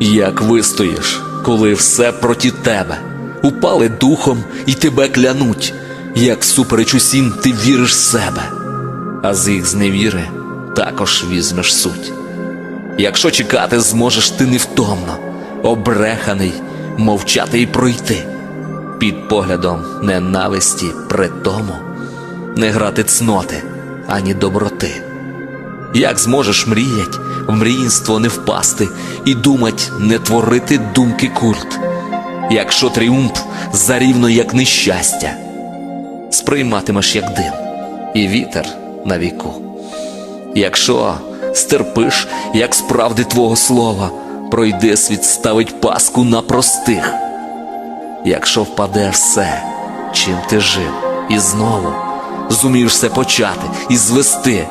Як вистоїш, коли все проти тебе, упали духом і тебе клянуть, як всупереч усім ти віриш в себе, а з їх зневіри також візьмеш суть. Якщо чекати зможеш ти невтомно, обреханий, мовчати і пройти, під поглядом ненависті при тому, не грати цноти ані доброти. Як зможеш мріять, в мріїнство не впасти і думать не творити думки культ, якщо тріумф зарівно як нещастя, сприйматимеш як дим і вітер на віку. Якщо стерпиш, як справди твого слова, пройде світ ставить паску на простих. Якщо впаде все, чим ти жив, і знову зумієш все почати і звести,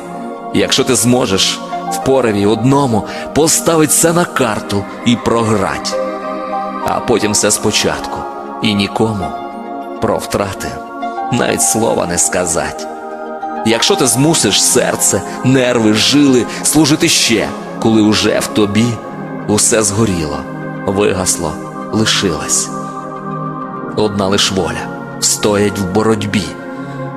якщо ти зможеш в пориві одному поставить все на карту і програть, а потім все спочатку і нікому про втрати навіть слова не сказать. Якщо ти змусиш серце, нерви, жили служити ще, коли уже в тобі усе згоріло, вигасло, лишилось. Одна лиш воля стоять в боротьбі.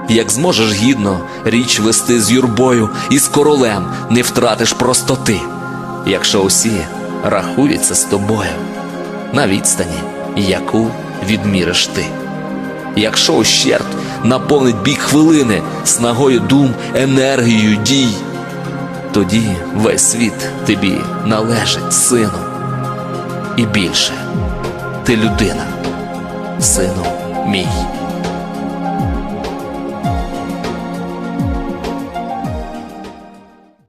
Як зможеш гідно річ вести з юрбою і з королем не втратиш простоти, якщо усі рахуються з тобою на відстані, яку відміриш ти. Якщо ущерб наповнить бік хвилини снагою дум, енергією дій, тоді весь світ тобі належить, сину. І більше ти людина, сину мій.